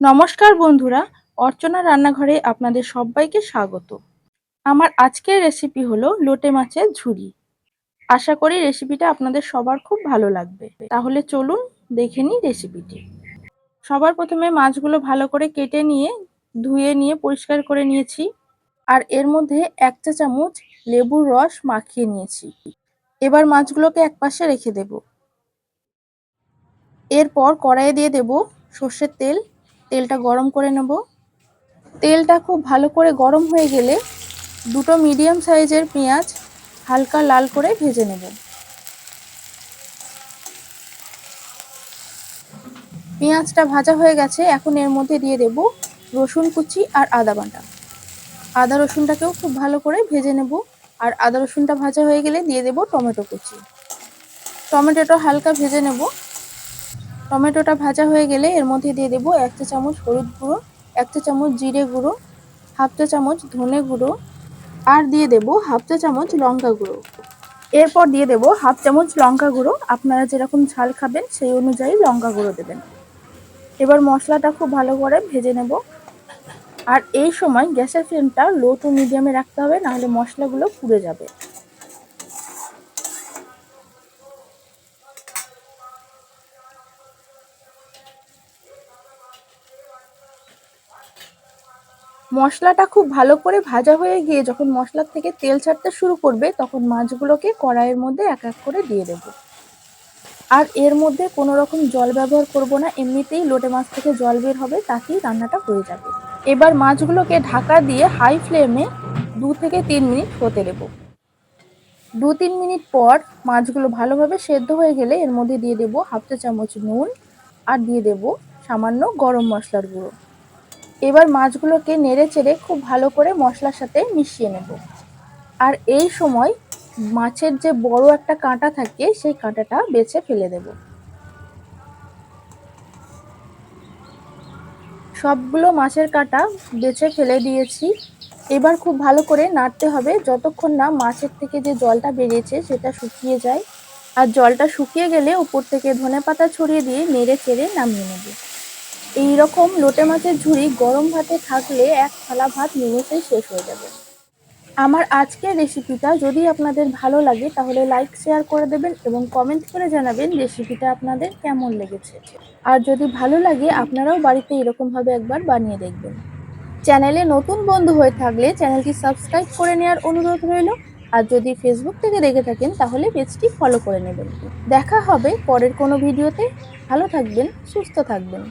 নমস্কার বন্ধুরা, অর্চনা রান্নাঘরে আপনাদের সবাইকে স্বাগত। আমার আজকের রেসিপি হলো লোটে মাছের ঝুড়ি আশা করি রেসিপিটা আপনাদের সবার খুব ভালো লাগবে। তাহলে চলুন দেখে নিই রেসিপিটি সবার প্রথমে মাছগুলো ভালো করে কেটে নিয়ে, ধুয়ে নিয়ে পরিষ্কার করে নিয়েছি। আর এর মধ্যে এক চা চামচ লেবুর রস মাখিয়ে নিয়েছি। এবার মাছগুলোকে একপাশে রেখে দেব। এরপর কড়াইয়ে দিয়ে দেব সর্ষের তেল তেলটা গরম করে নেব। তেলটা খুব ভালো করে গরম হয়ে গেলে দুটো মিডিয়াম সাইজের পেঁয়াজ হালকা লাল করে ভেজে নেব। পেঁয়াজটা ভাজা হয়ে গেছে, এখন এর মধ্যে দিয়ে দেব রসুন কুচি আর আদা বাটা। আদা রসুনটাকেও খুব ভালো করে ভেজে নেব আর আদা রসুনটা ভাজা হয়ে গেলে দিয়ে দেব টমেটো কুচি। টমেটোটা হালকা ভেজে নেব। টমেটোটা ভাজা হয়ে গেলে এর মধ্যে দিয়ে দেবো এক চা চামচ হলুদ গুঁড়ো, এক চা চামচ জিরে গুঁড়ো, হাফ চা চামচ ধনে গুঁড়ো আর দিয়ে দেব হাফ চা চামচ লঙ্কা গুঁড়ো। এরপর দিয়ে দেব হাফ চামচ লঙ্কা গুঁড়ো। আপনারা যেরকম ঝাল খাবেন সেই অনুযায়ী লঙ্কা গুঁড়ো দেবেন। এবার মশলাটা খুব ভালো করে ভেজে নেব। আর এই সময় গ্যাসের ফ্লেমটা লো টু মিডিয়ামে রাখতে হবে, নাহলে মশলাগুলো পুড়ে যাবে। মশলাটা খুব ভালো করে ভাজা হয়ে গিয়ে যখন মশলার থেকে তেল ছাড়তে শুরু করবে, তখন মাছগুলোকে কড়াইয়ের মধ্যে এক এক করে দিয়ে দেব। আর এর মধ্যে কোনো রকম জল ব্যবহার করব না, এমনিতেই লোটে মাছ থেকে জল বের হবে, তাতেই রান্নাটা হয়ে যাবে। এবার মাছগুলোকে ঢাকা দিয়ে হাই ফ্লেমে দু থেকে তিন মিনিট হতে দেব। দু তিন মিনিট পর মাছগুলো ভালোভাবে সেদ্ধ হয়ে গেলে এর মধ্যে দিয়ে দেব হাফ চা চামচ নুন, আর দিয়ে দেব সামান্য গরম মশলার গুঁড়ো। এবার মাছগুলোকে নেড়ে চেড়ে খুব ভালো করে মশলার সাথে মিশিয়ে নেব। আর এই সময় মাছের যে বড় একটা কাঁটা থাকে, সেই কাঁটাটা বেছে ফেলে দেব। সবগুলো মাছের কাঁটা বেছে ফেলে দিয়েছি। এবার খুব ভালো করে নাড়তে হবে, যতক্ষণ না মাছের থেকে যে জলটা বেরিয়েছে সেটা শুকিয়ে যায়। আর জলটা শুকিয়ে গেলে উপর থেকে ধনে পাতা ছড়িয়ে দিয়ে নেড়ে চেড়ে নামিয়ে নেবে। এই রকম লোটে মাছের ঝুড়ি গরম ভাতে থাকলে এক থালা ভাত নিমেষেই শেষ হয়ে যাবে। আমার আজকের রেসিপিটা যদি আপনাদের ভালো লাগে, তাহলে লাইক, শেয়ার করে দেবেন এবং কমেন্ট করে জানাবেন রেসিপিটা আপনাদের কেমন লেগেছে। আর যদি ভালো লাগে, আপনারাও বাড়িতে এরকমভাবে একবার বানিয়ে দেখবেন। চ্যানেলে নতুন বন্ধু হয়ে থাকলে চ্যানেলটি সাবস্ক্রাইব করে নেওয়ার অনুরোধ রইল। আর যদি ফেসবুক থেকে দেখে থাকেন, তাহলে পেজটি ফলো করে নেবেন। দেখা হবে পরের কোনো ভিডিওতে। ভালো থাকবেন, সুস্থ থাকবেন।